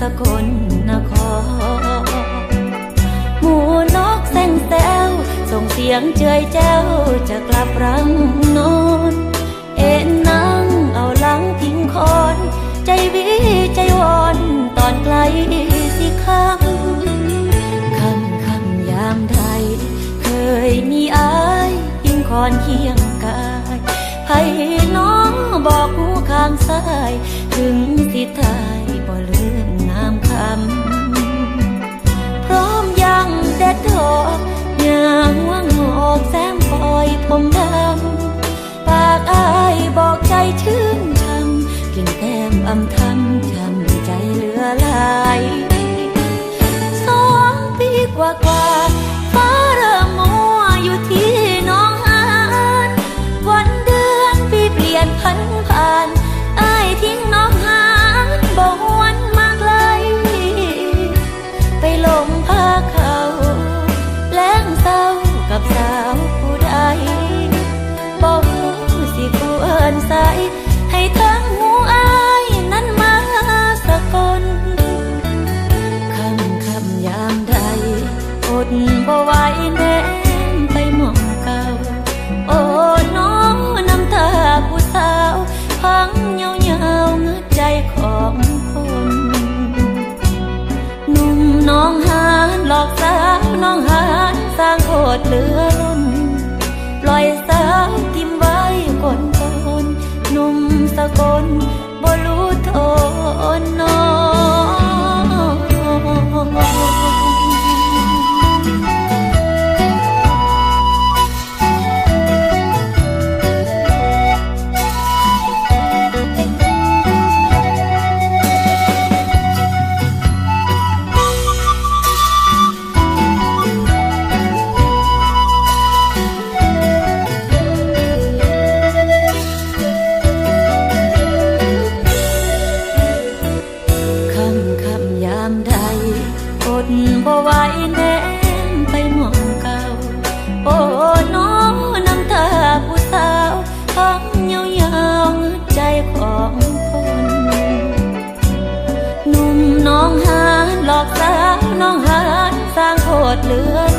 สกลนครหมูนกแซงแซวส่งเสียงเจยแจ้วจะกลับรังนอน เอ็นนั่งเอาหลังทิ้งคอน ใจวิใจวอนตอนไกลสิคำคำคำยามใด เคยมีอายยิงคอนเคียงกายางสาย ถึงสิทา บ่ไหวแน่ไปหมองเก่า โอ้น้องน้ำตาผู้สาวพังเงาเงาเงือใจของคนหนุ่มน้องหานหลอกสาวน้องหานสร้างโคตรเหลือล้นปล่อยสาวทิมไว้กนตนหนุ่มสะกลบ่รู้โทนน้อง ดบ่ไหวแน่ไปหมองเก่า โอ้น้องน้ำตาผู้สาวห้องเงาวยาๆเงือใจของคนหนุ่มน้องหานหลอกสาวน้องหานสร้างโคตรเหลือย